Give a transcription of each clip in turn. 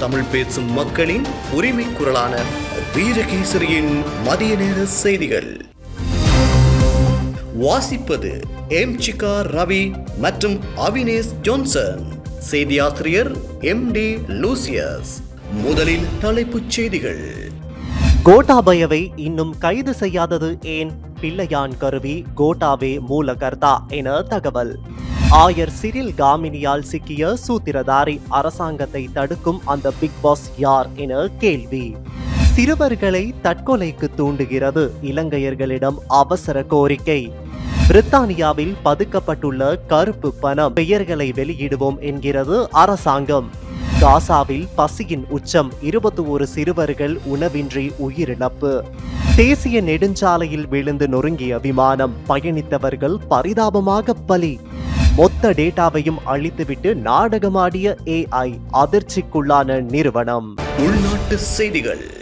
தமிழ் பேசும் மக்களின் உரிமை குரலான வீரகேசரியின் மதிய நேர செய்திகள். வாசிப்பது எம் சிகா ரவி மற்றும் அவினேஷ் ஜோன்சன். செய்தியாசிரியர் எம் டி லூசியஸ். முதலில் தலைப்புச் செய்திகள். கோட்டாபயவை இன்னும் கைது செய்யாதது ஏன்? பிள்ளையான் கருவி கோட்டாவே மூலகர்த்தா என தகவல். ஆயர் சிறில் காமினியால் சிக்கிய சூத்திரதாரி அரசாங்கத்தை தடுக்கும் அந்த பிக் பாஸ் யார் என கேள்வி. சிறுவர்களை தற்கொலைக்கு தூண்டுகிறது இலங்கையர்களிடம் அவசர கோரிக்கை. பிரித்தானியாவில் பதுக்கப்பட்டுள்ள கருப்பு பணம் பெயர்களை வெளியிடுவோம் என்கிறது அரசாங்கம். காசாவில் பசியின் உச்சம் இருபத்தி ஒரு சிறுவர்கள் உணவின்றி உயிரிழப்பு. தேசிய நெடுஞ்சாலையில் விழுந்து நொறுங்கிய விமானம் பயணித்தவர்கள் பரிதாபமாக பலி. மொத்த டேட்டாவையும் அழித்துவிட்டு நாடகமாடிய ஏஐ அதிர்ச்சிக்குள்ளான நிறுவனம். உள்நாட்டு செய்திகள்.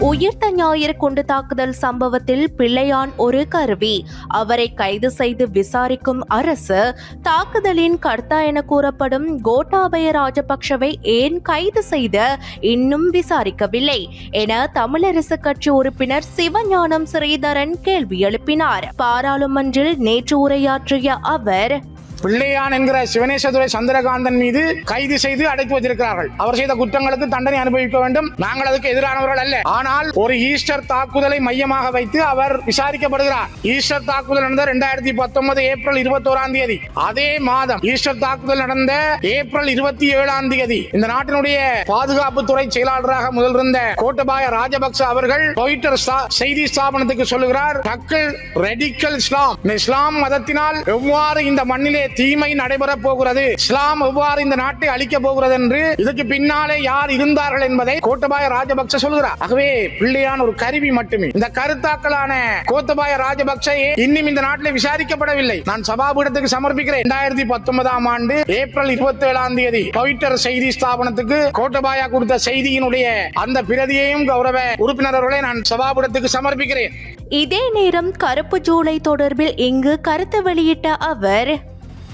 உயிர்த்த ஞாயிறு குண்டு தாக்குதல் சம்பவத்தில் பிள்ளையான் ஒரு கருவி. அவரை கைது செய்து விசாரிக்கும் அரசு தாக்குதலின் கர்த்தா என கூறப்படும் கோட்டாபய ராஜபக்ஷவை ஏன் கைது செய்து இன்னும் விசாரிக்கவில்லை என தமிழரசு கட்சி உறுப்பினர் சிவஞானம் ஸ்ரீதரன் கேள்வி எழுப்பினார். பாராளுமன்றில் நேற்று உரையாற்றிய அவர் பிள்ளையான் என்கிற சிவனேசதுரை சந்திரகாந்தன் மீது கைது செய்து அடைத்து வைத்திருக்கிறார்கள். அவர் செய்த குற்றங்களுக்கு தண்டனை அனுபவிக்க வேண்டும். நாங்கள் அதுக்கு எதிரானவர்கள் அல்ல. ஆனால் ஒரு ஈஸ்டர் தாக்குதலை மையமாக வைத்து அவர் விசாரிக்கப்படுகிறார். ஈஸ்டர் தாக்குதல் நடந்த இரண்டாயிரத்தி பத்தொன்பது ஏப்ரல் இருபத்தோராம் தேதி. அதே மாதம் ஈஸ்டர் தாக்குதல் நடந்த ஏப்ரல் இருபத்தி ஏழாம் தேதி. இந்த நாட்டினுடைய பாதுகாப்புத்துறை செயலாளராக முதல் இருந்த கோட்டபாய ராஜபக்ச அவர்கள் ட்விட்டர் செய்தி ஸ்தாபனத்துக்கு சொல்லுகிறார் டக்கல் ரெடிக்கல் இஸ்லாம் இந்த இஸ்லாம் மதத்தினால் எவ்வாறு இந்த மண்ணிலே தீமை நடைபெறப் போகிறது இஸ்லாம் எவ்வாறு இந்த நாட்டை அழிக்கப் போகிறது என்று இதுக்கு பின்னாலே யார் இருந்தார்கள் என்பதை கோட்டபாய ராஜபக்ச சொல்கிறார். ஆகவே பிள்ளையான் ஒரு கருவி மட்டுமே. இந்த கருத்தாக்களான கோத்தபாய ராஜபக்ச இன்னும் இந்த நாட்டில் விசாரிக்கப்படவில்லை. நான் சபாபீடத்துக்கு சமர்ப்பிக்கிறேன். இரண்டாயிரத்தி பத்தொன்பதாம் ஆண்டு ஏப்ரல் இருபத்தி ஏழாம் தேதி பவிட்டர் செய்தி ஸ்தாபனத்துக்கு கோட்டபாயா கொடுத்த செய்தியினுடைய அந்த பிரதியையும் கௌரவ உறுப்பினர்களை நான் சபாபீடத்துக்கு சமர்ப்பிக்கிறேன். இதே நேரம் கருப்பு ஜூலை தொடர்பில் இங்கு கருத்து வெளியிட்ட அவர்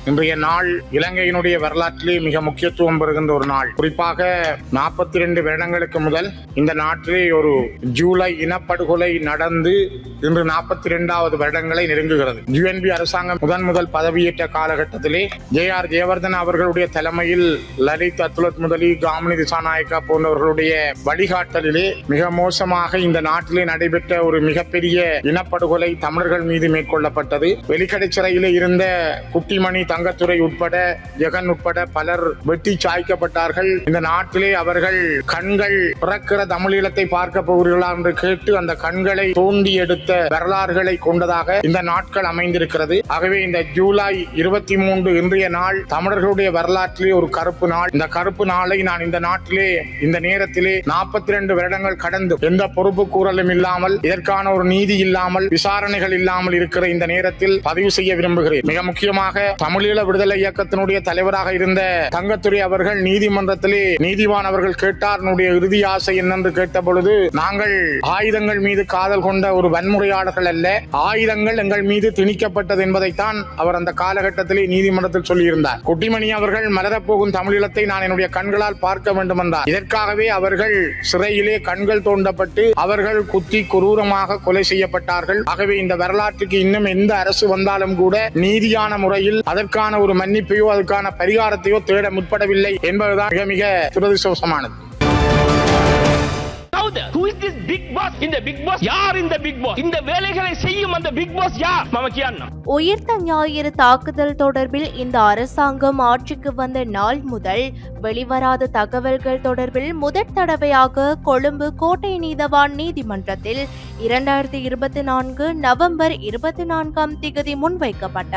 இன்றைய நாள் இலங்கையினுடைய வரலாற்றிலே மிக முக்கியத்துவம் பெறுகின்ற ஒரு நாள். குறிப்பாக நாற்பத்தி ரெண்டு வருடங்களுக்கு முதல் இந்த நாட்டிலே ஒரு ஜூலை இனப்படுகொலை நடந்து இன்று நாற்பத்தி ரெண்டாவது வருடங்களை நெருங்குகிறது. யுஎன்பி அரசாங்கம் முதன் முதல் பதவியேற்ற காலகட்டத்திலே ஜே ஆர் ஜெயவர்தன் அவர்களுடைய தலைமையில் லலித் அத்துலத் முதலி காமினி திசாநாயக்கா போன்றவர்களுடைய வழிகாட்டலிலே மிக மோசமாக இந்த நாட்டிலே நடைபெற்ற ஒரு மிகப்பெரிய இனப்படுகொலை தமிழர்கள் மீது மேற்கொள்ளப்பட்டது. வெளிக்கடை சிறையிலே இருந்த குட்டிமணி தங்கத்துறை உட்பட ஜெகன் உட்பட பலர் வெட்டி சாய்க்கப்பட்டார்கள். இந்த நாட்டிலே அவர்கள் கண்கள் பிறக்கிற தமிழீழத்தை பார்க்க போகிறீர்களா என்று கேட்டு அந்த கண்களை தோண்டி எடுத்த வரலாறுகளை கொண்டதாக இந்த நாட்கள் அமைந்திருக்கிறது. ஆகவே இந்த ஜூலை இருபத்தி மூன்று இன்றைய நாள் தமிழர்களுடைய வரலாற்றிலே ஒரு கருப்பு நாள். இந்த கருப்பு நாளை நான் இந்த நாட்டிலே இந்த நேரத்திலே நாற்பத்தி ரெண்டு வருடங்கள் கடந்து எந்த பொறுப்பு கூறலும் இல்லாமல் இதற்கான ஒரு நீதி இல்லாமல் விசாரணைகள் இல்லாமல் இருக்கிற இந்த நேரத்தில் பதிவு செய்ய விரும்புகிறேன். மிக முக்கியமாக தமிழ் தமிழீழ விடுதலை இயக்கத்தினுடைய தலைவராக இருந்த தங்கத்துறை அவர்கள் நீதிமன்றத்திலே நீதிவான் அவர்கள் கேட்டார் இறுதி ஆசை என்னென்று கேட்ட பொழுது நாங்கள் ஆயுதங்கள் மீது காதல் கொண்ட ஒரு வன்முறையாளர்கள் அல்ல. ஆயுதங்கள் எங்கள் மீது திணிக்கப்பட்டது என்பதைத்தான் அவர் அந்த காலகட்டத்திலே நீதிமன்றத்தில் சொல்லியிருந்தார். குட்டிமணி அவர்கள் மலரப்போகும் தமிழீழத்தை நான் என்னுடைய கண்களால் பார்க்க வேண்டும் என்றார் இதற்காகவே அவர்கள் சிறையிலே கண்கள் தோண்டப்பட்டு அவர்கள் குத்தி குரூரமாக கொலை செய்யப்பட்டார்கள். ஆகவே இந்த வரலாற்றுக்கு இன்னும் எந்த அரசு வந்தாலும் கூட நீதியான முறையில் அதற்கு அதற்கான ஒரு மன்னிப்பையோ அதற்கான பரிகாரத்தையோ தேட முற்படவில்லை என்பதுதான் மிக மிக துரதிருஷ்டவசமானது. உயிர்த்த ஞாயிறு தாக்குதல் தொடர்பில் இந்த அரசாங்கம் ஆட்சிக்கு வந்த நாள் முதல் வெளிவராத தகவல்கள் தொடர்பில் முதற் தடவையாக கொழும்பு கோட்டை நீதவான் நீதிமன்றத்தில் இரண்டாயிரத்தி இருபத்தி நான்கு நவம்பர் இருபத்தி நான்காம் திகதி முன்வைக்கப்பட்ட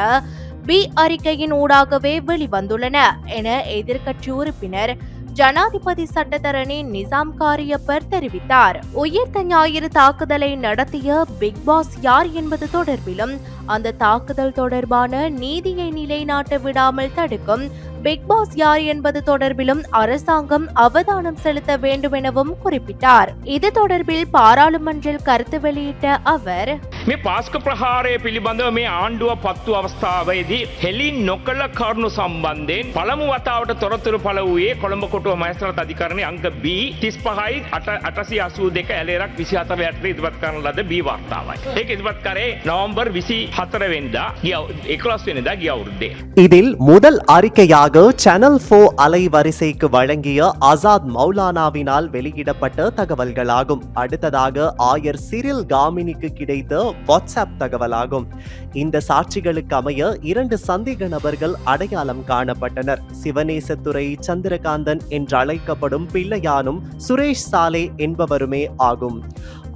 பி அறிக்கையின் ஊடாகவே வெளிவந்துள்ளன என எதிர்க்கட்சி உறுப்பினர் ஜனாதிபதி சட்டத்தரணி நிசாம் காரியப்பர் தெரிவித்தார். உயிர்த்த ஞாயிறு தாக்குதலை நடத்திய பிக் பாஸ் யார் என்பது தொடர்பிலும் அந்த தாக்குதல் தொடர்பான நீதியை நிலைநாட்ட விடாமல் தடுக்கும் பிக் பாஸ் யார் என்பது தொடர்பிலும் அரசாங்கம் அவதானம் செலுத்த வேண்டும் எனவும் குறிப்பிட்டார் இது தொடர்பில் பாராளுமன்றில் கருத்து வெளியிட்ட அவர் මේ පාස්ක ප්‍රහාරය පිළිබඳව මේ ආණ්ඩුව පත්තු අවස්ථාවේදී හෙලින් නොකළ කරුණු සම්බන්ධයෙන් පළමු වතාවට තොරතුරු පළ වූයේ කොළඹ කොටුව මහේස්ත්‍රාත් අධිකරණයේ අංක B 35යි 882 ඇලේරක් 24 යටතේ ඉදිරිපත් කරන ලද B වාර්තාවයි. ඒක ඉදිරිපත් කරේ නවම්බර් 24 වෙනිදා ගිය අවු- 11 වෙනිදා ගිය අවුරුද්දේ. இதில் முதல் அறிக்கையாக சேனல் போ அலைவரிசைக்கு வழங்கிய ஆசாத் மௌலானாவினால் வெளியிடப்பட்ட தகவல்களாகும். அடுத்ததாக ஆயர் சிரில் காமினிக்கு கிடைத்த வாட்ஸ்அப் தகவலாகும். இந்த சாட்சிகளுக்கு அமைய இரண்டு சந்தேக நபர்கள் அடையாளம் காணப்பட்டனர். சிவநேசத்துறை சந்திரகாந்தன் என்று அழைக்கப்படும் பிள்ளையானும் சுரேஷ் சாலே என்பவருமே ஆகும்.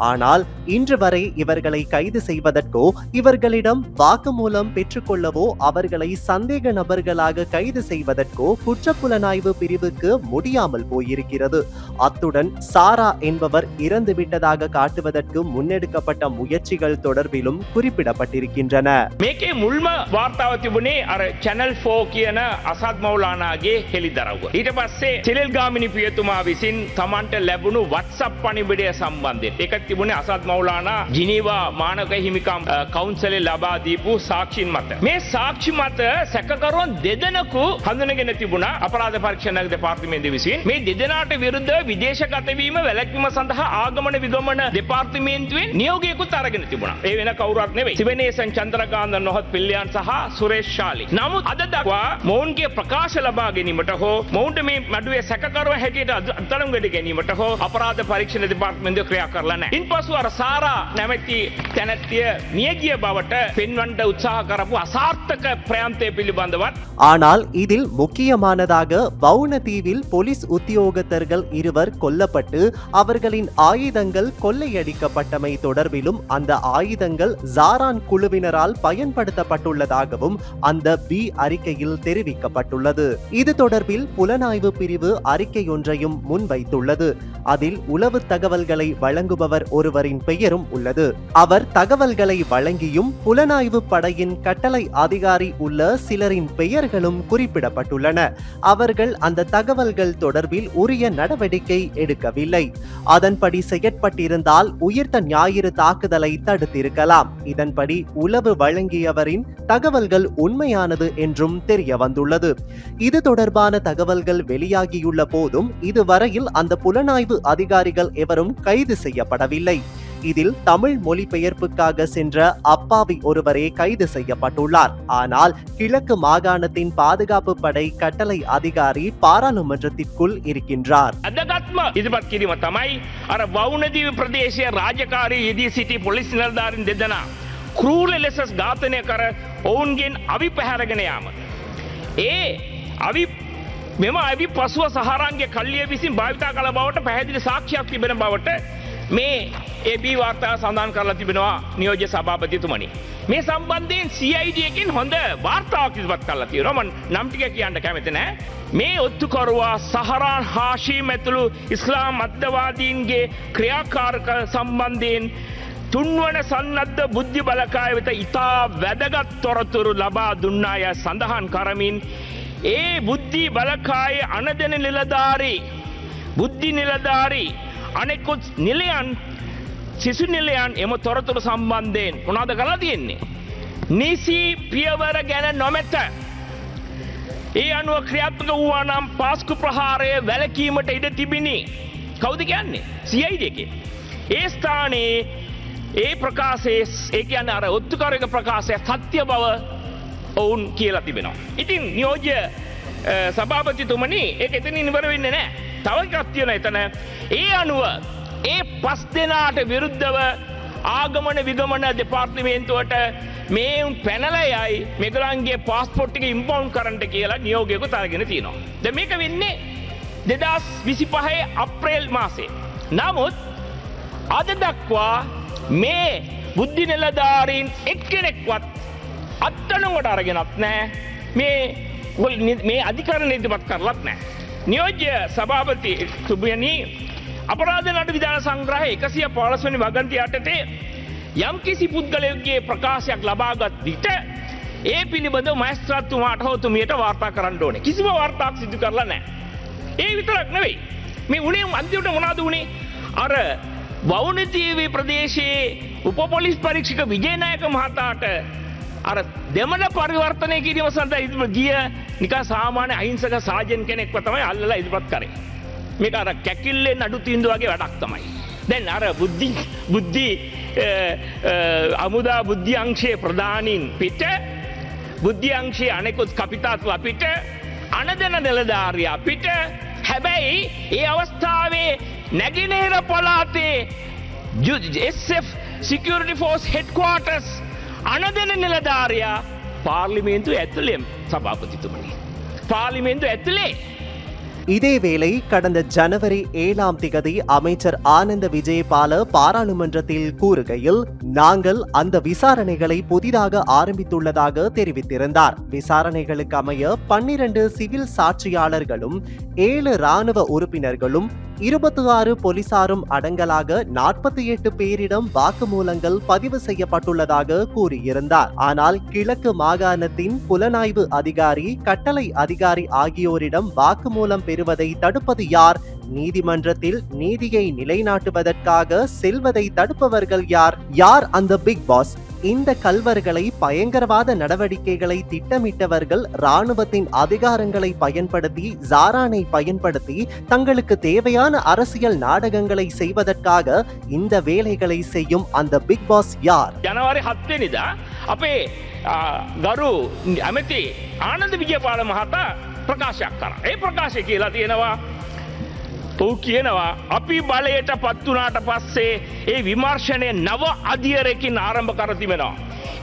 ஆனால் இன்று வரை இவர்களை கைது செய்வதற்கோ இவர்களிடம் வாக்குமூலம் பெற்றுக்கொள்ளவோ அவர்களை சந்தேக நபர்களாக கைது செய்வதற்கோ குற்றப்புலனாய்வு பிரிவுக்கு முடியாமல் போயிருக்கிறது அத்துடன் சாரா என்பவர் இறந்து விட்டதாக காட்டுவதற்கு முன்னெடுக்கப்பட்ட முயற்சிகள் தொடர்பிலும் குறிப்பிடப்பட்டிருக்கின்றன මේකේ මුල්ම වාර්තාව තිබුණේ අර චැනල් ෆෝ කියන අසත් මෞලානාගේ හෙළිදරව්ව. ඊට පස්සේ සිරල් ගාමිනි පියතුමා විසින් තමන්ට ලැබුණු වත්සප් පනිබිඩය සම්බන්ධයෙන් එක තිබුණේ අසත් මෞලානා ජිනීවා මානක හිමිකම් අ, කවුන්සලේ ලබා දීපු සාක්ෂින් මත. මේ සාක්ෂි මත සැකකරුවන් දෙදෙනකු හඳුනගෙන තිබුණා අපරාධ පරීක්ෂණ දෙපාර්තමේන්තුව විසින් මේ දෙදෙනාට විරුද්ධ විදේශගතවීම වැළැක්වීම සඳහා ආගමන විගමන දෙපාර්තමේන්තුවෙන් නියෝගයකුත් අරගෙන තිබුණා. ඒ වෙන කවුරක් නෙවෙයි. සිවනේසන් චන්ද්‍රකාන්ත නොහොත් පිල්ලියන් සහ සුරේෂ් ශාලි. නමුත් අද දක්වා මොවුන්ගේ ප්‍රකාශ ලබා ගැනීමට හෝ මොවුන්ට මේ මඩුවේ සැකකරුව හැටියට අත්තරංගට ගැනීමට හෝ අපරාධ පරීක්ෂණ දෙපාර්තමේන්තුව ක්‍රියා කරලා නැහැ. ඉන්පසු අර සාරා නැමැති තැනැත්තිය මියගිය බවට පෙන්වන්නට උත්සාහ කරපු අසාර්ථක ප්‍රයන්තය පිළිබඳවත් ஆனால் இதில் முக்கியமானதாக வவுனதீவில் போலீஸ் உத்தியோகத்தர்கள் இருவர் கொல்லப்பட்டு அவர்களின் ஆயுதங்கள் கொள்ளையடிக்கப்பட்டமை தொடர்பிலும் அந்த ஆயுதங்கள் ஜாரான் குழுவினரால் பயன்படுத்தப்பட்டுள்ளதாகவும் அந்த பி அறிக்கையில் தெரிவிக்கப்பட்டுள்ளது இது தொடர்பில் புலனாய்வு பிரிவு அறிக்கை ஒன்றையும் முன்வைத்துள்ளது அதில் உளவு தகவல்களை வழங்குபவர் ஒருவரின் பெயரும் உள்ளது. அவர் தகவல்களை வழங்கியும் புலனாய்வு படையின் கட்டளை அதிகாரி உள்ள சிலரின் பெயர்களும் குறிப்பிடப்பட்டுள்ளன. அவர்கள் அந்த தகவல்கள் தொடர்பில் உரிய நடவடிக்கை எடுக்கவில்லை. அதன்படி செயற்பட்டிருந்தால் உயிர்த்த ஞாயிறு தாக்குதலை தடுத்திருக்கலாம். இதன்படி உளவு வழங்கியவரின் தகவல்கள் உண்மையானது என்றும் தெரிய வந்துள்ளது இது தொடர்பான தகவல்கள் வெளியாகியுள்ள போதும் இதுவரையில் அந்த புலனாய்வு அதிகாரிகள் எவரும் கைது செய்யப்படவில்லை இதில் தமிழ் மொழிபெயர்ப்புக்காக சென்ற அப்பாவி ஒருவரே கைது செய்யப்பட்டுள்ளார் ஆனால் கிழக்கு மாகாணத்தின் பாதுகாப்பு படை கட்டளை அதிகாரி பாராளுமன்றத்திற்குள் இருக்கின்றார் අදගත්ම ඉදිපත් කිරීම තමයි අර වවුනදීව ප්‍රදේශය රාජකාරී යෙදී සිටි පොලිස් නිලධාරින් දෙදෙනා. කරූල ලෙසස් ඝාතනය කර ඔවුන්ගෙන් අවි පැහැරගෙන යාම. ඒ අවි මෙම අවි පසුව සහරන්ගේ කල්ලිය විසින් භාවිතා කළ බවට පැහැදිලි සාක්ෂයක් තිබෙන බවට මේ ඒබී වාර්තා සඳහන් කරලා තිබෙනවා නියෝජ්‍ය සභාපතිතුමනි. මේ සම්බන්ධයෙන් CIDයකින් හොඳ වාර්තාවක් ඉදිරිපත් කරලා තියෙනවා මම නම් ටික කියන්න කැමති නෑ. මේ ඔත්තුකරුවා සහරාන් හාෂීම් ඇතුළු ඉස්ලාම් අත්දවාදීන්ගේ ක්‍රියාකාරක සම්බන්ධයෙන් තුන්වන සන්නද්ධ බුද්ධි බලකාය වෙත ඉතා වැදගත් තොරතුරු ලබා දුන්නාය සඳහන් කරමින් ඒ බුද්ධි බලකාය අනදන නිලධාරී බුද්ධි නිලධාරී අනෙකුත් නිලයන් සිසු නිලයන් එම තොරතුරු සම්බන්ධයෙන් මොනාද කලා තියෙන්නේ. නිසි පියවර ගැන නොමැත. ඒ අනුව ක්‍රියාත්මක වූවා නම් පාස්කු ප්‍රහාරය වැලකීමට ඉඩ තිබිණි. කෞද කියන්නේ සියයි දෙකේ. ඒ ස්ථානයේ ඒ ප්‍රකාශයේ ඒ කියන්න අර ඔත්තුකරක ප්‍රකාශය සත්‍ය බව ඔවුන් කියලා තිබෙනවා. ඉතින් නියෝජ්‍ය අ, සභාපතිතුමනි ඒ එතන ඉවර වෙන්න නෑ. තව එකක් තියෙන එතන ඒ අනුව ඒ පස් දෙනාට විරුද්ධව ආගමන විගමන දෙපාර්තිමේන්තුවට මේ උන් පැනලයයි මෙගලන්ගේ පාස්පොට්ටික ඉම්පවුන් කරට කියලා නියෝගයකු තරගෙන තියෙනවා. ද මේක වෙන්නේ දෙදස් විසි පහේ අප්‍රේල් මාසේ. නමුත් අද දක්වා මේ බුද්ධි නිලධාරීන් එක්කෙනෙක්වත් අත්තනුවට අරගෙනත් නෑ මේ ගොල්- නි- මේ අධිකරණ ඉදිපත් කරලත් නෑ. නියෝජ්‍ය සභාපති තුබයනී අපරාධ නඩු විධාන සංග්‍රහ එකසිය පොලස්වනි වගන්ති යටතේ යම් කිසි පුද්ගලයගේ ප්‍රකාශයක් ලබාගත් විට ඒ පිළිබඳ මස්ත්‍රත්තුමාට හෝතුමියට වාර්තා කරන්න ඕනේ කිසිම වාර්තාක් සිදු කරලා නෑ. ඒ විතරක් නෙවෙයි මේ උනේ අන්තිමට මොනාද වුණේ අර වවුනතීවී ප්‍රදේශයේ උපපොලිස් පරීක්ෂක විජයනායක මහතාට අර දෙමන පරිවර්තනය කිරීම සඳහා ඉදිම ගිය නිකා සාමාන්‍ය අහිංසක සාජන් කෙනෙක්ව තමයි අල්ලලා ඉදිරිපත් කරේ. මේක අර කැකිල්ලෙන් අඩු තීන්දුව වගේ වැඩක් තමයි. දැන් අර බුද්ධි බුද්ධි අ, අ, අමුදා බුද්ධි අංශයේ ප්‍රධානීන් පිට බුද්ධි අංශයේ අනෙකුත් කපිතාතු අපිට අනදන නිලධාරයා පිට හැබැයි ඒ අවස්ථාවේ නැගෙනහිර පලාතේ SF සිකරටි ෆෝස් හෙඩ්කවාටස් අනදන නිලධාරයා පාර්ලිමේන්තු ඇතුළෙම් සභාපතිතුමනි. පාර්ලිමේන්තු ඇතුළේ இதேவேளை கடந்த ஜனவரி ஏழாம் திகதி அமைச்சர் ஆனந்த விஜயபால பாராளுமன்றத்தில் கூறுகையில் நாங்கள் அந்த விசாரணைகளை புதிதாக ஆரம்பித்துள்ளதாக தெரிவித்திருந்தார் விசாரணைகளுக்கு அமைய பன்னிரண்டு சிவில் சாட்சியாளர்களும் ஏழு ராணுவ உறுப்பினர்களும் இருபத்தி ஆறு போலீசாரும் அடங்கலாக நாற்பத்தி எட்டு பேரிடம் வாக்குமூலங்கள் பதிவு செய்யப்பட்டுள்ளதாக கூறியிருந்தார். ஆனால் கிழக்கு மாகாணத்தின் புலனாய்வு அதிகாரி கட்டளை அதிகாரி ஆகியோரிடம் வாக்குமூலம் பெறுவதை தடுப்பது யார்? நீதிமன்றத்தில் நீதியை நிலைநாட்டுவதற்காக செல்வதை தடுப்பவர்கள் யார்? யார் அந்த பிக் பாஸ்? இந்த கல்வர்களை பயங்கரவாத நடவடிக்கைகளை திட்டமிட்டவர்கள் ராணுவத்தின் அதிகாரங்களை பயன்படுத்தி ஜாரானை பயன்படுத்தி தங்களுக்கு தேவையான அரசியல் நாடகங்களை செய்வதற்காக இந்த வேலைகளை செய்யும் அந்த பிக் பாஸ் யார்? ஜனவரி ஹத்தேனிதா அப்பே கரு அமித்தி ஆனந்த் விஜயபால மகாத்தா பிரகாஷ் அக்காரா ஏ பிரகாஷ் கீழா தீனவா ඔහු කියනවා අපි බලයට පත්වනාට පස්සේ ඒ විමර්ශනය නව අධියරකින් ආරම්භ කරතිබෙනවා.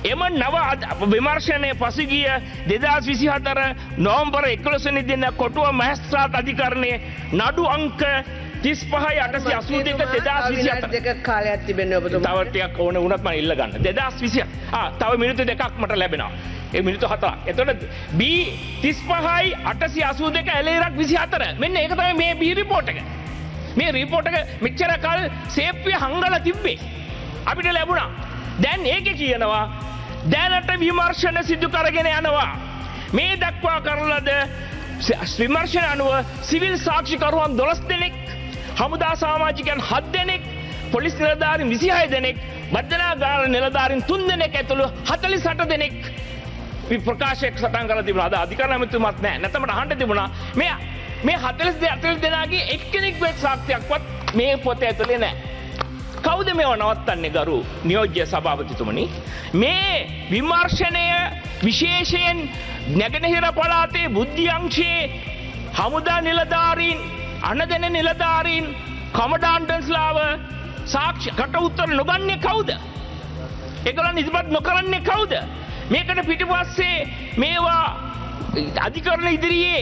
එම නව අධ- විමර්ශනය පසුගිය දෙදස් විසිහතර නෝම්බර එක්ලොසනි දෙන්න කොටුව මැස්ත්‍රාත් අධිකරණය නඩු අංක තිස් පහයි අටසි අසූ දෙක දෙදස් විසිහතර. දෙක කාලයක් තිබෙන්නේ ඔබතුමා. තවටයක් ඕන වනත්ම ඉල්ල ගන්න. දෙදස් විසිය. තව මිනිතු දෙකක් මට ලැබෙනවා. ඒ මිනිතු හතා එතොට බී තිස් පහයි අටසි අසූ දෙක ඇලේරක් විසි අතර මෙන්න ඒකතම මේ බී රිපෝට්ක මේ රිපෝටක මෙච්චර කල් සේප්පිය හංගල තිබ්බේ. අපිට ලැබුණා. දැන් ඒක කියනවා දැනට විමර්ශණ සිදු කරගෙන යනවා. මේ දක්වා කරලද විමර්ශණ අනුව සිවිල් සාක්ෂිකරුවන් දොළස් දෙනෙක් හමුදා සාමාජිකයන් හත් දෙනෙක් පොලිස් නිලධාරින් විසිහය දෙනෙක් බද්ධනාගාර නිලධාරින් තුන් දෙනෙක් ඇතුළු හතලි සට දෙනෙක් වි ප්‍රකාශයක් සටන් කල තිබුණ අද අධිකරනමතුමත් නෑ නැතමට හන්ට තිබුණා මෙය මේ හතලස් දෙ අතල් දෙනාගේ එක්කෙනෙක් වෙත් සාක්තියක්වත් මේ පොත ඇතුළේ නෑ. කෞද මෙව නවත්තන්නේ ගරු නියෝජ්‍ය සභාපතිතුමනි. මේ විමර්ශනය විශේෂයෙන් නැගෙනහිර පලාතේ බුද්ධියංශයේ හමුදා නිලධාරීන් අනදැන නිලධාරීන් කමඩාන්ටන්ස්ලාව සාක්ෂ කට උත්තර නොගන්නේ කවුද. එකලන් ඉදිපත් නොකරන්නේ කවුද. මේකට පිටිපස්සේ මේවා අධිකරණ ඉදිරියේ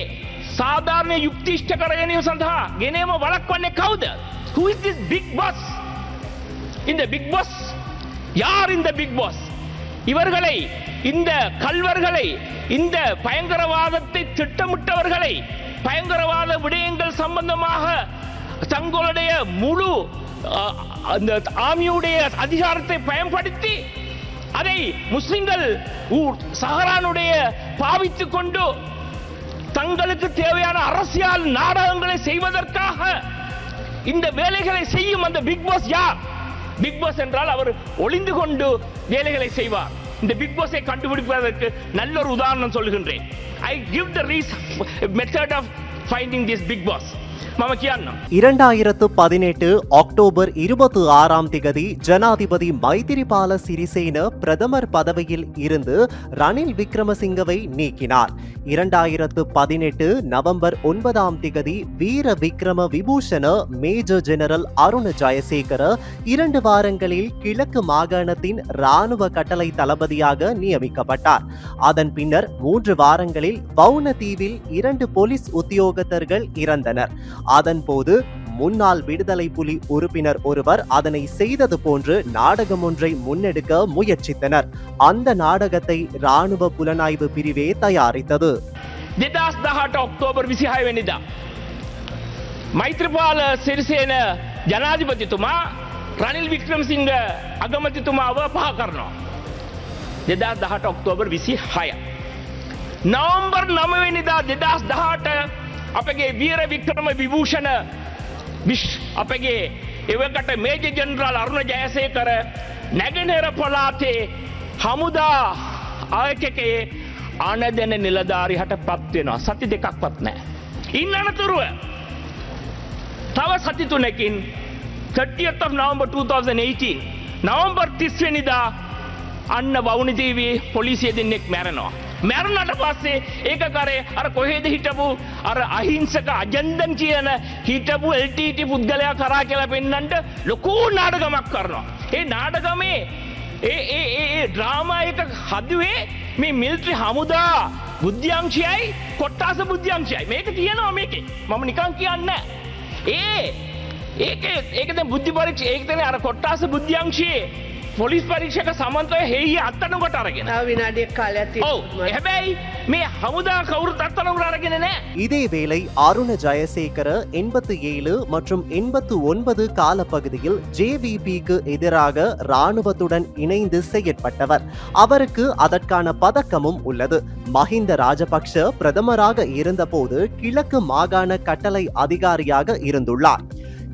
සාධාරණය යුක්තිෂ්ට කරගැනීම සඳහා ගෙනේම වලක්වන්නේ කවුද. Who is this big boss? இந்த பிக் பாஸ் யார் இந்த பிக் பாஸ் இவர்களை இந்த கல்வர்களை இந்த பயங்கரவாதத்தை திட்டமிட்டவர்களை பயங்கரவாத விடயங்கள் சம்பந்தமாக தங்களுடைய முழு அந்த ஆமியுடைய அதிகாரத்தை பயன்படுத்தி அதை முஸ்லிம்கள் சஹரானுடைய பாவித்துக் கொண்டு தங்களுக்கு தேவையான அரசியல் நாடகங்களை செய்வதற்காக இந்த வேலைகளை செய்யும் அந்த பிக் பாஸ் யார்? பிக் பாஸ் என்றால் அவர் ஒளிந்து கொண்டு வேலைகளை செய்வார். இந்த பிக் பாஸை கண்டுபிடிப்பதற்கு நல்ல ஒரு உதாரணம் சொல்லுகின்றேன். I give the reason method of finding this big boss இரண்டாயிரத்து பதினெட்டு அக்டோபர் இருபத்தி ஆறாம் திகதி ஜனாதிபதி மைத்திரிபால சிறிசேன பிரதமர் பதவியில் இருந்து ரணில் விக்ரமசிங்கவை நீக்கினார். இரண்டாயிரத்து பதினெட்டு நவம்பர் ஒன்பதாம் திகதி வீர விக்ரம விபூஷண மேஜர் ஜெனரல் அருண் ஜெயசேகர இரண்டு வாரங்களில் கிழக்கு மாகாணத்தின் ராணுவ கட்டளை தளபதியாக நியமிக்கப்பட்டார். அதன் பின்னர் மூன்று வாரங்களில் வவுன தீவில் இரண்டு போலீஸ் உத்தியோகத்தர்கள் இறந்தனர். அதன்போது முன்னாள் விடுதலை புலி உறுப்பினர் ஒருவர் அதனை செய்தது போன்று நாடகம் ஒன்றை முன்னெடுக்க முயற்சித்தனர் அந்த நாடகத்தை ராணுவ புலனாய்வு பிரிவே தயாரித்தது දෙදස් දහට ඔක්තෝබර් විසිහය වෙනිදා. මෛත්‍රපාල සිරිසේන ජනාධිපතිතුමා රනිල් වික්‍රමසිංහ අගමතිතුමාව පහ කරනවා. දෙදස් දහට ඔක්තෝබර් විසි හය. නවම්බර් නමවෙනිදා දෙදස් දහට අපගේ වීර වික්‍රම විභූෂණ විශ් අපගේ එවකට මේජ ජනරාල් අරුණ ජයසේකර නැගෙනර පොලාතේ හමුදා ආයකකයේ අනදැන නිලධාරි හට පත්වෙනවා සති දෙකක්වත් නෑ. ඉන්න අනතුරුව තව සති තුනකින් 30th of November 2018 නවම්බර් 30 වෙනිදා අන්න වවුනිදීවී පොලිසිය දෙන්නෙක් මැරෙනවා. මැරුණට පස්සේ ඒක කරේ අර කොහෙද හිටපු? අර අහිංසක අජන්දන් කියන හිටපු LTT පුද්ගලයා කරා කියලා පෙන්නන්ට ලොකූ නාඩගමක් කරනවා. ඒ නාඩගමේ ඒ ඒ ඒ ඒ ඩ්‍රාමා එක හදුවේ මේ මිල්ට්‍රි හමුදා බුද්ධ්‍යංශයයි කොට්ටාස බුද්ධ්‍යංශයයි මේක තියෙනවා මේකේ. මම නිකං කියන්න ඒ ඒක ඒකද බුද්ධි පරීක්ෂ ඒකතන අර කොට්ටාස බුද්ධ්‍යංශයේ පොලිස් පරීක්ෂක සමන්තය හෙයි අත්තනකොට අරගෙන තව විනාඩියක් කාලයක් ඔව් තියෙනවා. හැබැයි මේ හමුදා කවුරු අත්තනකට අරගෙන නෑ இதேவேளை அருண ஜெயசேகர எண்பத்து ஏழு மற்றும் எண்பத்து ஒன்பது காலப்பகுதியில் ஜேவிபிக்கு எதிராக இராணுவத்துடன் இணைந்து செயற்பட்டவர் அவருக்கு அதற்கான பதக்கமும் உள்ளது மஹிந்த ராஜபக்ஷ பிரதமராக இருந்தபோது கிழக்கு மாகாண கட்டளை அதிகாரியாக இருந்துள்ளார்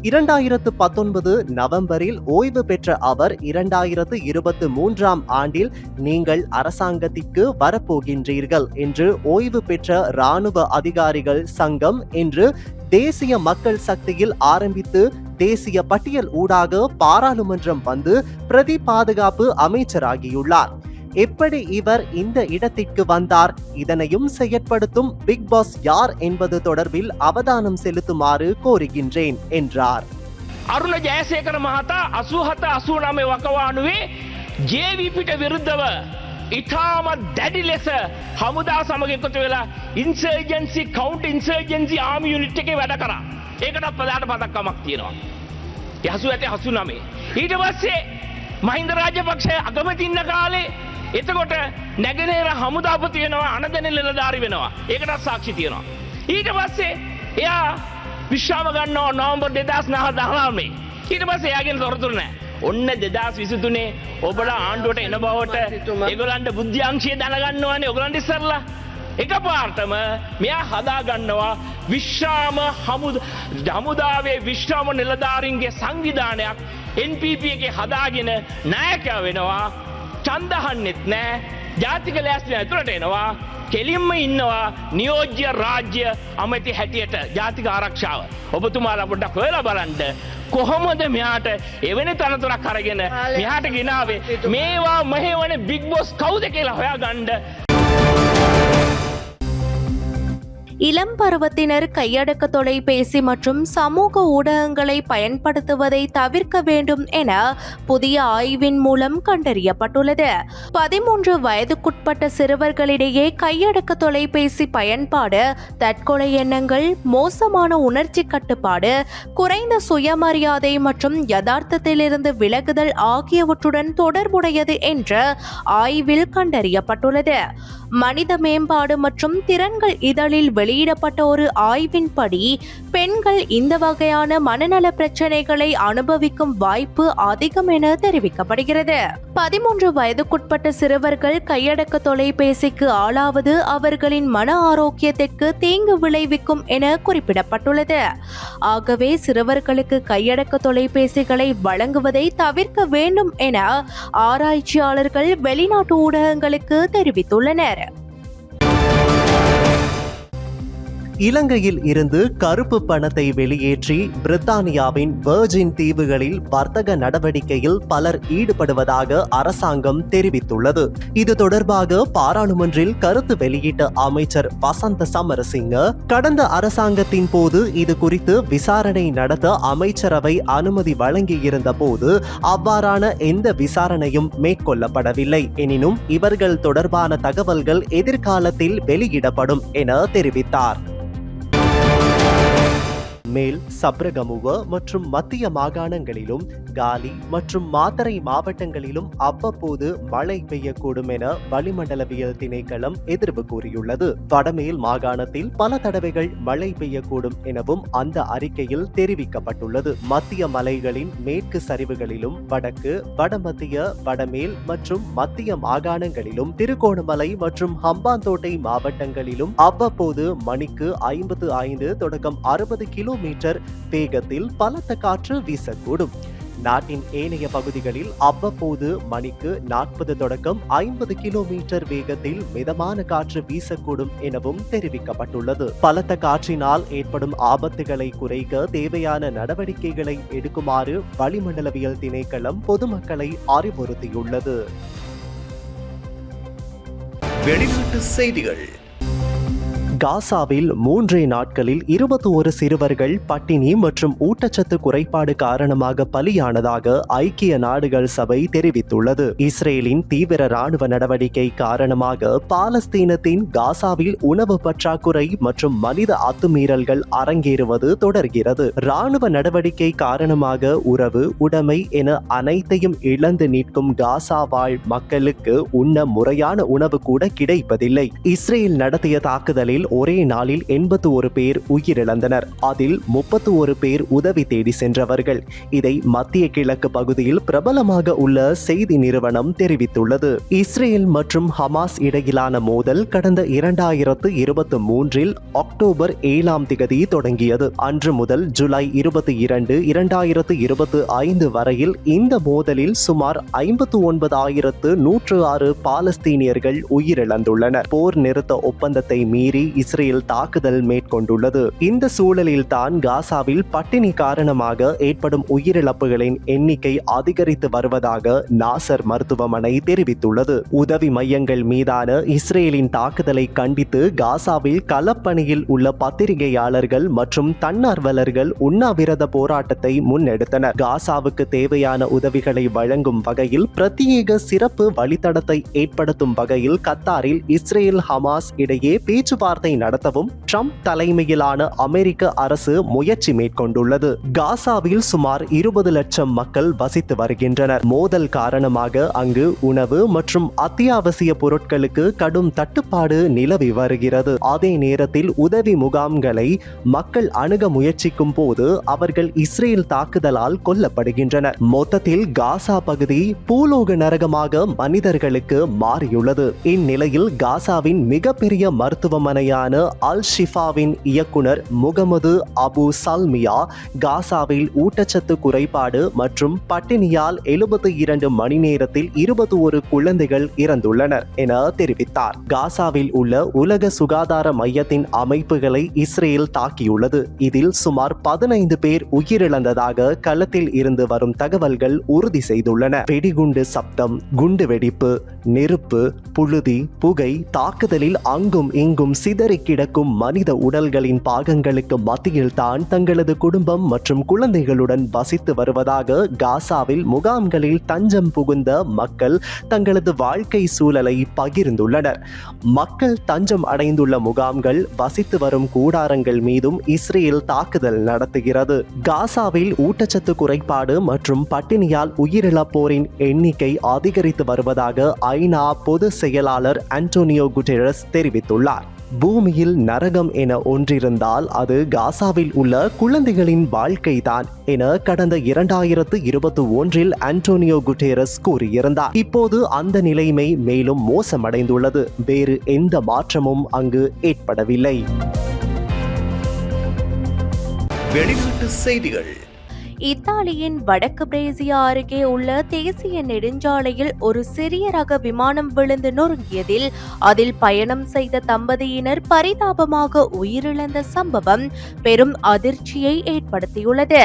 இரண்டாயிரத்து பத்தொன்பது நவம்பரில் ஓய்வு பெற்ற அவர் இரண்டாயிரத்து இருபத்து மூன்றாம் ஆண்டில் நீங்கள் அரசாங்கத்திற்கு வரப்போகின்றீர்கள் என்று ஓய்வு பெற்ற இராணுவ அதிகாரிகள் சங்கம் என்று தேசிய மக்கள் சக்தியில் ஆரம்பித்து தேசிய பட்டியல் ஊடாக பாராளுமன்றம் வந்து பிரதி பாதுகாப்பு அமைச்சராகியுள்ளார். எப்படி இவர் இந்த இடத்திற்கு வந்தார் இதனையும் செயற்படுத்தும் பிக் பாஸ் யார் என்பது தொடர்பில் அவதானம் செலுத்துமாறு கோருகின்றேன் என்றார் අරුණ ජයසේකර මහතා අසුහත අසූනමය වකවානුවේ ජේවිපිට විරුද්ධව ඉතාමත් දැඩි ලෙස හමුදා සමග එකතු වෙලා ඉන්සර්ජන්සි කවන්් ඉන්සර්ජන්සි ආම යුනිට් එකේ වැඩ කරා ඒකටත් පදාට පදක්කමක් තියෙනවා. යහසු ඇති හසු නමේ. ඊට පස්සේ මහින්ද රාජපක්ෂය අගමතින්න කාලේ එතකොට නැගෙනේර හමුදාපති වෙනවා අනදැන නිලධාරි වෙනවා ඒකටත් සාක්ෂි තියෙනවා. ඊට පස්සේ එයා විශ්වාම ගන්නවා නවම්බර් දෙදස් නහ දහනාමේ ඊට පස්සේ එයාගෙන තොරතුරු නෑ. ඔන්න දෙදස් විසිතුනේ ඔබල ආණ්ඩුවට එන බවට එගොලන්ට බුද්ධ්‍යංශය දැනගන්නවානේ ඔගලන්ට ඉස්සරලා එක පාර්ටම මෙයා හදාගන්නවා විශ්‍රාම හමුද හමුදාවේ විශ්‍රාම නිලධාරින්ගේ සංවිධානයක් NPP එක හදාගෙන නෑකෑ වෙනවා චන්දහන්නෙත් නෑ. ජාතික ලෑස්තින ඇතුළට එනවා. කෙලින්ම ඉන්නවා නියෝජ්‍ය රාජ්‍ය අමති හැටියට ජාතික ආරක්ෂාව. ඔබතුමාලා පොඩ්ඩක් හොයලා බලන්ඩ. කොහොමද මෙයාට එවැනි තනතුරක් අරගෙන මෙහාට ගෙනාවේ? මේවා මහවන බික් බොස් කවුද කියලා හොයා இளம் பருவத்தினர் கையடக்க தொலைபேசி மற்றும் சமூக ஊடகங்களை பயன்படுத்துவதை தவிர்க்க வேண்டும் என புதிய ஆய்வின் மூலம் கண்டறியப்பட்டுள்ளது. பதிமூன்று வயதுக்குட்பட்ட சிறுவர்களிடையே கையடக்க தொலைபேசி பயன்பாடு தற்கொலை எண்ணங்கள் மோசமான உணர்ச்சி கட்டுப்பாடு குறைந்த சுயமரியாதை மற்றும் யதார்த்தத்திலிருந்து விலகுதல் ஆகியவற்றுடன் தொடர்புடையது என்று ஆய்வில் கண்டறியப்பட்டுள்ளது. மனித மேம்பாடு மற்றும் திறன்கள் இதழில் வெளியிடப்பட்ட ஒரு ஆய்வின்படி பெண்கள் இந்த வகையான மனநல பிரச்சனைகளை அனுபவிக்கும் வாய்ப்பு அதிகம் என தெரிவிக்கப்படுகிறது. பதிமூன்று வயதுக்குட்பட்ட சிறுவர்கள் கையடக்க தொலைபேசிக்கு ஆளாவது அவர்களின் மன ஆரோக்கியத்திற்கு தீங்கு விளைவிக்கும் என குறிப்பிடப்பட்டுள்ளது. ஆகவே சிறுவர்களுக்கு கையடக்க தொலைபேசிகளை வழங்குவதை தவிர்க்க வேண்டும் என ஆராய்ச்சியாளர்கள் வெளிநாட்டு ஊடகங்களுக்கு தெரிவித்துள்ளனர். இலங்கையில் இருந்து கருப்பு பணத்தை வெளியேற்றி பிரித்தானியாவின் வெர்ஜின் தீவுகளில் வர்த்தக நடவடிக்கையில் பலர் ஈடுபடுவதாக அரசாங்கம் தெரிவித்துள்ளது. இது தொடர்பாக பாராளுமன்றில் கருத்து வெளியிட்ட அமைச்சர் வசந்த சமரசிங்க கடந்த அரசாங்கத்தின் போது இது குறித்து விசாரணை நடத்த அமைச்சரவை அனுமதி வழங்கியிருந்த போது அவ்வாறான எந்த விசாரணையும் மேற்கொள்ளப்படவில்லை. எனினும் இவர்கள் தொடர்பான தகவல்கள் எதிர்காலத்தில் வெளியிடப்படும் என தெரிவித்தார். மேல் சப்ரகமுவ மற்றும் மத்திய மாகாணங்களிலும் காலி மற்றும் மாத்தரை மாவட்டங்களிலும் அவ்வப்போது மழை பெய்யக்கூடும் என வளிமண்டலவியல் திணைக்களம் எதிர்வு கூறியுள்ளது. வடமேல் மாகாணத்தில் பல தடவைகள் மழை பெய்யக்கூடும் எனவும் அந்த அறிக்கையில் தெரிவிக்கப்பட்டுள்ளது. மத்திய மலைகளின் மேற்கு சரிவுகளிலும் வடக்கு வடமத்திய வடமேல் மற்றும் மத்திய மாகாணங்களிலும் திருகோணமலை மற்றும் ஹம்பாந்தோட்டை மாவட்டங்களிலும் அவ்வப்போது மணிக்கு ஐம்பத்து ஐந்து தொடக்கம் அறுபது கிலோ கிலோமீட்டர் வேகத்தில் பலத்த காற்று வீசக்கூடும். நாட்டின் ஏனைய பகுதிகளில் அவ்வப்போது மணிக்கு நாற்பது தொடக்கம் ஐம்பது கிலோமீட்டர் வேகத்தில் மிதமான காற்று வீசக்கூடும் எனவும் தெரிவிக்கப்பட்டுள்ளது. பலத்த காற்றினால் ஏற்படும் ஆபத்துகளை குறைக்க தேவையான நடவடிக்கைகளை எடுக்குமாறு வளிமண்டலவியல் திணைக்களம் பொதுமக்களை அறிவுறுத்தியுள்ளது. வெளிநாட்டு செய்திகள். காசாவில் மூன்றே நாட்களில் இருபத்தி ஒரு சிறுவர்கள் பட்டினி மற்றும் ஊட்டச்சத்து குறைபாடு காரணமாக பலியானதாக ஐக்கிய நாடுகள் சபை தெரிவித்துள்ளது. இஸ்ரேலின் தீவிர ராணுவ நடவடிக்கை காரணமாக பாலஸ்தீனத்தின் காசாவில் உணவு பற்றாக்குறை மற்றும் மனித அத்துமீறல்கள் அரங்கேறுவது தொடர்கிறது. ராணுவ நடவடிக்கை காரணமாக உறவு உடைமை என அனைத்தையும் இழந்து நிற்கும் காசா வாழ் மக்களுக்கு உண்ண முறையான உணவு கூட கிடைப்பதில்லை. இஸ்ரேல் நடத்திய தாக்குதலில் ஒரே நாளில் எண்பத்து ஒரு பேர் உயிரிழந்தனர். அதில் முப்பத்து ஒரு பேர் உதவி தேடி சென்றவர்கள். இதை மத்திய கிழக்கு பகுதியில் பிரபலமாக உள்ள செய்தி நிறுவனம் தெரிவித்துள்ளது. இஸ்ரேல் மற்றும் ஹமாஸ் இடையிலான மோதல் கடந்த இரண்டாயிரத்து இருபத்தி மூன்றில் அக்டோபர் ஏழாம் திகதி தொடங்கியது. அன்று முதல் ஜூலை இருபத்தி இரண்டு இரண்டாயிரத்து இருபத்தி ஐந்து வரையில் இந்த மோதலில் சுமார் ஐம்பத்து ஒன்பதாயிரத்து நூற்று ஆறு பாலஸ்தீனியர்கள் உயிரிழந்துள்ளனர். போர் நிறுத்த ஒப்பந்தத்தை மீறி இஸ்ரேல் தாக்குதல் மேற்கொண்டுள்ளது. இந்த சூழலில் தான் காசாவில் பட்டினி காரணமாக ஏற்படும் உயிரிழப்புகளின் எண்ணிக்கை அதிகரித்து வருவதாக நாசர் மருத்துவமனை தெரிவித்துள்ளது. உதவி மையங்கள் மீதான இஸ்ரேலின் தாக்குதலை கண்டித்து காசாவில் களப்பணியில் உள்ள பத்திரிகையாளர்கள் மற்றும் தன்னார்வலர்கள் உண்ணாவிரத போராட்டத்தை முன்னெடுத்தனர். காசாவுக்கு தேவையான உதவிகளை வழங்கும் வகையில் பிரத்யேக சிறப்பு வழித்தடத்தை ஏற்படுத்தும் வகையில் கத்தாரில் இஸ்ரேல் ஹமாஸ் இடையே பேச்சுவார்த்தை நடத்தவும் ட்ரம்ப் தலைமையிலான அமெரிக்க அரசு முயற்சி மேற்கொண்டுள்ளது. காசாவில் சுமார் இருபது லட்சம் மக்கள் வசித்து வருகின்றனர். மோதல் காரணமாக அங்கு உணவு மற்றும் அத்தியாவசிய பொருட்களுக்கு கடும் தட்டுப்பாடு நிலவி வருகிறது. அதே நேரத்தில் உதவி முகாம்களை மக்கள் அணுக முயற்சிக்கும் போது அவர்கள் இஸ்ரேல் தாக்குதலால் கொல்லப்படுகின்றனர். மொத்தத்தில் காசா பகுதி பூலோக நரகமாக மனிதர்களுக்கு மாறியுள்ளது. இந்நிலையில் காசாவின் மிகப்பெரிய மருத்துவமனையான அல் ஷிஃபாவின் இயக்குனர் முகமது அபு சல்மியா காசாவில் ஊட்டச்சத்து குறைபாடு மற்றும் பட்டினியால் எழுபத்தி இரண்டு மணி நேரத்தில் இருபத்தி ஒரு குழந்தைகள் இறந்துள்ளனர் என தெரிவித்தார். காசாவில் உள்ள உலக சுகாதார மையத்தின் அமைப்புகளை இஸ்ரேல் தாக்கியுள்ளது. இதில் சுமார் பதினைந்து பேர் உயிரிழந்ததாக களத்தில் இருந்து வரும் தகவல்கள் உறுதி செய்துள்ளன. வெடிகுண்டு சப்தம் குண்டு வெடிப்பு நெருப்பு புழுதி புகை தாக்குதலில் அங்கும் இங்கும் சிதறி கிடக்கும் மனித உடல்களின் பாகங்களுக்கு மத்தியில் தான் தங்களது குடும்பம் மற்றும் குழந்தைகளுடன் வசித்து வருவதாக காசாவில் முகாம்களில் தஞ்சம் புகுந்த மக்கள் தங்களது வாழ்க்கை சூழலை பகிர்ந்துள்ளனர். மக்கள் தஞ்சம் அடைந்துள்ள முகாம்கள் வசித்து வரும் கூடாரங்கள் மீதும் இஸ்ரேல் தாக்குதல் நடத்துகிறது. காசாவில் ஊட்டச்சத்து குறைபாடு மற்றும் பட்டினியால் உயிரிழப்போரின் எண்ணிக்கை அதிகரித்து வருவதாக ஐநா பொது செயலாளர் அன்டோனியோ குட்டெரஸ் தெரிவித்துள்ளார். பூமியில் நரகம் என ஒன்றிருந்தால் அது காசாவில் உள்ள குழந்தைகளின் வாழ்க்கைதான் என கடந்த இரண்டாயிரத்து இருபத்தி ஒன்றில் அன்டோனியோ குட்டேரஸ் கூறியிருந்தார். இப்போது அந்த நிலைமை மேலும் மோசமடைந்துள்ளது. வேறு எந்த மாற்றமும் அங்கு ஏற்படவில்லை. வெளிநாட்டு செய்திகள். இத்தாலியின் வடக்கு பிரேசியா அருகே உள்ள தேசிய நெடுஞ்சாலையில் ஒரு சிறிய ரக விமானம் விழுந்து நொறுங்கியதில் அதில் பயணம் செய்த தம்பதியினர் பரிதாபமாக உயிரிழந்த சம்பவம் பெரும் அதிர்ச்சியை ஏற்படுத்தியுள்ளது.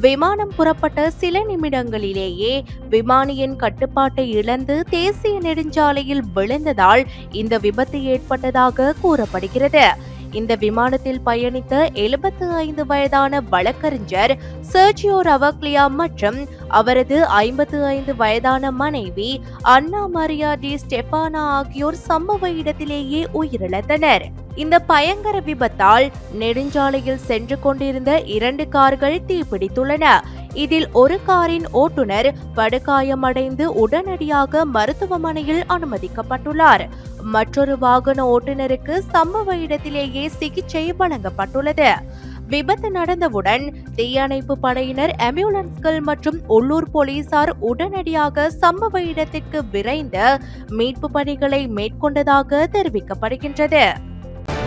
விமானம் புறப்பட்ட சில நிமிடங்களிலேயே விமானியின் கட்டுப்பாட்டை இழந்து தேசிய நெடுஞ்சாலையில் விழுந்ததால் இந்த விபத்து ஏற்பட்டதாக கூறப்படுகிறது. இந்த விமானத்தில் பயணித்த எழுபத்து ஐந்து வயதான வழக்கறிஞர் சர்ஜியோ ரவக்லியா மற்றும் அவரது ஐம்பத்து ஐந்து வயதான மனைவி அண்ணா மரியா டி ஸ்டெபானா ஆகியோர் சம்பவ இடத்திலேயே உயிரிழந்தனர். இந்த பயங்கர விபத்தால் நெடுஞ்சாலையில் சென்று கொண்டிருந்த இரண்டு கார்கள் தீப்பிடித்துள்ளன. இதில் ஒரு காரின் ஓட்டுநர் படுகாயமடைந்து உடனடியாக மருத்துவமனையில் அனுமதிக்கப்பட்டுள்ளார். மற்றொரு வாகன ஓட்டுநருக்கு சம்பவ இடத்திலேயே சிகிச்சை வழங்கப்பட்டுள்ளது. விபத்து நடந்தவுடன் தீயணைப்பு படையினர் ஆம்புலன்ஸ்கள் மற்றும் உள்ளூர் போலீசார் உடனடியாக சம்பவ இடத்திற்கு விரைந்து மீட்பு பணிகளை மேற்கொண்டதாக தெரிவிக்கப்படுகின்றது.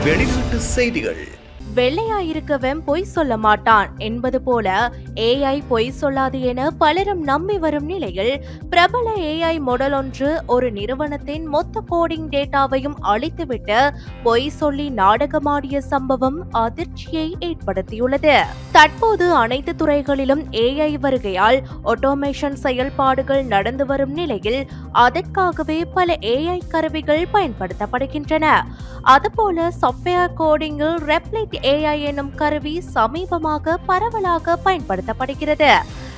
வெளிநாட்டு செய்திகள். வெள்ளையாயிருக்கவன் பொய் சொல்ல மாட்டான் என்பது போல ஏஐ பொய் சொல்லாது என பலரும் நம்பி வரும் நிலையில் பிரபல ஏஐ மாடல் ஒன்று ஒரு நிறுவனத்தின் மொத்த கோடிங் டேட்டாவையும் அழித்துவிட்டு பொய் சொல்லி நாடகமாடிய சம்பவம் அதிர்ச்சியை ஏற்படுத்தியுள்ளது. தற்போது அனைத்து துறைகளிலும் ஏஐ வருகையால் ஆட்டோமேஷன் செயல்பாடுகள் நடந்து வரும் நிலையில் அதற்காகவே பல ஏஐ கருவிகள் பயன்படுத்தப்படுகின்றன. அதுபோல சாஃப்ட்வேர் கோடிங்கில் ரெப்ளிட் ஏஐ எனும் கருவி சமீபமாக பரவலாக பயன்படுத்தப்படுகிறது.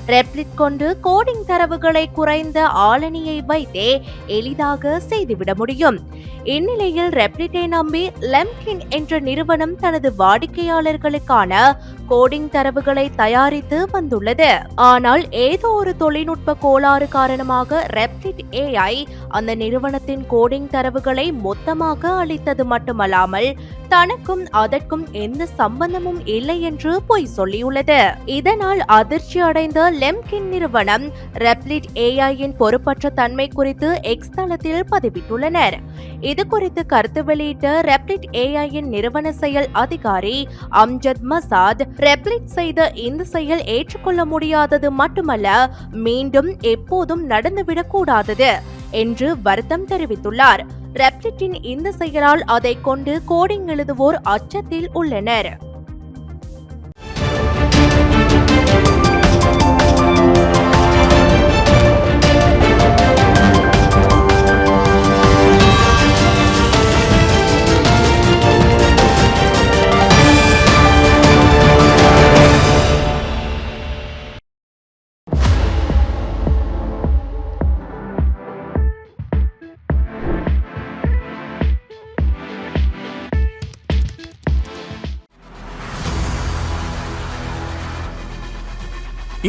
ரெப்ளிட் கொண்டு கோடிங் தரவுகளை குறைந்த ஆளணியை வைத்தே எளிதாக செய்துவிட முடியும். இந்நிலையில் ரெப்ளிட்டை நம்பி லெம்கின் என்ற நிறுவனம் தனது வாடிக்கையாளர்களுக்கான கோடிங் தரவுகளை தயாரித்து வந்துள்ளது. ஆனால் ஏதோ ஒரு தொழில்நுட்ப கோளாறு காரணமாக ரெப்ளிட் ஏஐ அந்த நிறுவனத்தின் கோடிங் தரவுகளை மொத்தமாக அளித்தது மட்டுமல்லாமல் தனக்கும் அதற்கும் எந்த சம்பந்தமும் இல்லை என்று பொய் சொல்லியுள்ளது. இதனால் அதிர்ச்சி அடைந்த லெம்கின் நிறுவனம் ரெப்ளிட் ஏஐயின் பொறுப்பற்ற தன்மை குறித்து எக்ஸ் தளத்தில் பதிவிட்டுள்ளனர். இது குறித்து கருத்து வெளியிட்ட ரெப்ளிட் ஏஐயின் நிறுவன செயல் அதிகாரி அம்ஜத் மசாத் ரெப்ளிட் செய்த இந்த செயல் ஏற்றுக்கொள்ள முடியாதது மட்டுமல்ல மீண்டும் எப்போதும் நடந்துவிடக்கூடாதது என்று வருத்தம் தெரிவித்துள்ளார். ரெப்ளிட்டின் இந்த செயலால் அதை கொண்டு கோடிங் எழுதுவோர் அச்சத்தில் உள்ளனர்.